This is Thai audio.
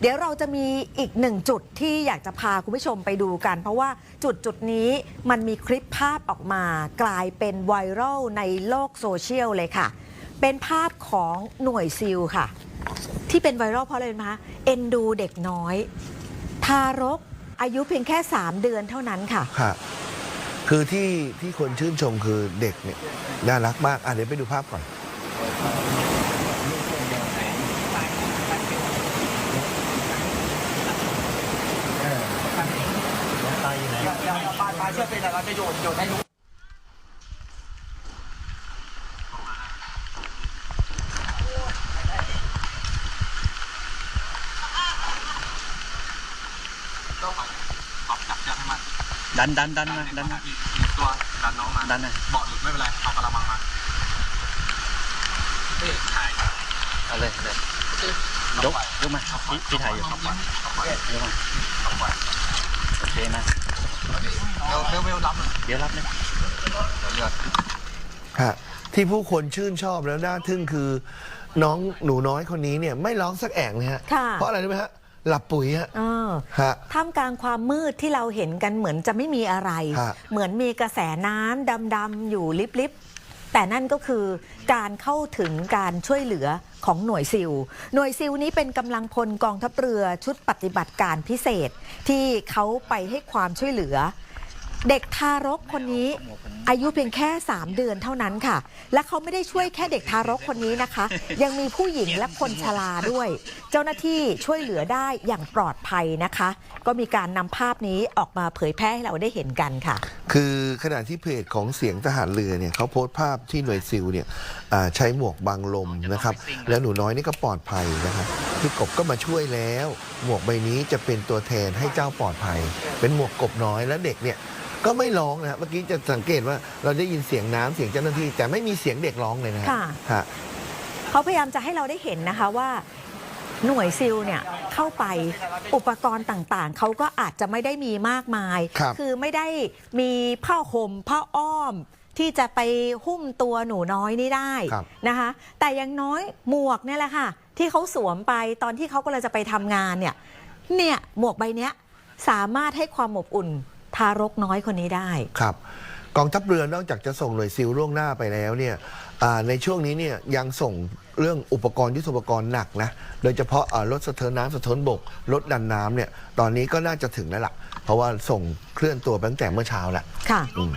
เดี๋ยวเราจะมีอีกหนึ่งจุดที่อยากจะพาคุณผู้ชมไปดูกัน เพราะว่าจุดจุดนี้มันมีคลิปภาพออกมากลายเป็นไวรัลในโลกโซเชียลเลยค่ะ เป็นภาพของหน่วยซิลค่ะ ที่เป็นไวรัลเพราะอะไรรู้ไหมคะเอ็นดูเด็กน้อย ทารกอายุเพียงแค่ 3 เดือนเท่านั้นค่ะ ค่ะ คือที่ที่คนชื่นชมคือเด็กเนี่ยน่ารักมาก อะเดี๋ยวไปดูภาพก่อน ปลาปลา เชือกเป็นอะไรเราจะโยนโยนให้ลูกดันดันดันมาดันมาตัวดันน้องมาดันนะเบาะหลุดไม่เป็นไรเอากระมังมาเอ๊ะถ่ายเอาเลยเอาเลยยกยกมาพี่พี่ถ่ายอยู่เข้าไปเข้าไปยกมาเข้าไปโอเคมาเร็วเร็วเร็วรับเลยเดี๋ยวรับเลยเดี๋ยวเลือดฮะที่ผู้คนชื่นชอบแล้วน่าทึ่งคือน้องหนูน้อยคนนี้เนี่ยไม่ร้องสักแอะเลยฮะ ค่ะ เพราะอะไรรู้ไหมฮะ หลับปุ๋ยฮะเออฮะ ท่ามกลางความมืดที่เราเห็นกันเหมือนจะไม่มีอะไร ฮะ เหมือนมีกระแสน้ำดำๆอยู่ลิบๆแต่นั่นก็คือการเข้าถึงการช่วยเหลือของหน่วยซิล หน่วยซิลนี้เป็นกำลังพลกองทัพเรือชุดปฏิบัติการพิเศษ ที่เขาไปให้ความช่วยเหลือ เด็กทารกคนนี้อายุเพียงแค่ 3 เดือนเท่านั้นค่ะ และเขาไม่ได้ช่วยแค่เด็กทารกคนนี้นะคะ ยังมีผู้หญิงและคนชราด้วย เจ้าหน้าที่ช่วยเหลือได้อย่างปลอดภัยนะคะ ก็มีการนำภาพนี้ออกมาเผยแพร่ให้เราได้เห็นกันค่ะ คือขณะที่เพจของเสียงทหารเรือเนี่ยเขาโพสต์ภาพที่หน่วยซิลเนี่ยอ่าใช้หมวกบังลมนะครับ แล้วหนูน้อยนี่ก็ปลอดภัยนะครับพี่กบก็มาช่วยแล้ว หมวกใบนี้จะเป็นตัวแทนให้เจ้าปลอดภัย เป็นหมวกกบน้อยและเด็กเนี่ยก็ไม่ร้องนะฮะเมื่อกี้จะสังเกตว่าเราได้ยินเสียงน้ำเสียงเจ้าหน้าที่ แต่ไม่มีเสียงเด็กร้องเลยนะฮะค่ะ ฮะ เขาพยายามจะให้เราได้เห็นนะคะว่า หน่วยซิลเนี่ยเข้าไปอุปกรณ์ต่างๆ เขาก็อาจจะไม่ได้มีมากมาย ครับอไม่ได้มีผ้าห่มผ้าอ้อม ที่จะไปหุ้มตัวหนูน้อยนี่ได้ครับ นะคะ แต่อยังน้อยหมวกเนี่ยแหละค่ะ ที่เขาสวมไปตอนที่เขากำลังจะไปทำงานเนี่ยเนี่ยหมวกใบเนี้ยสามารถให้ความอบอุ่นทารกน้อยคนนี้ได้ ครับ กองทัพเรือนอกจากจะส่งหน่วยซิลล่วงหน้าไปแล้วเนี่ยอ่าในช่วงนี้เนี่ยยังส่งเรื่องอุปกรณ์ยุทโธปกรณ์หนักนะโดยเฉพาะอ่ารถสะเทินน้ำสะเทินบกรถดันน้ำเนี่ยตอนนี้ก็น่าจะถึงแล้วล่ะ เพราะว่าส่งเคลื่อนตัวไปตั้งแต่เมื่อเช้าแล้วค่ะ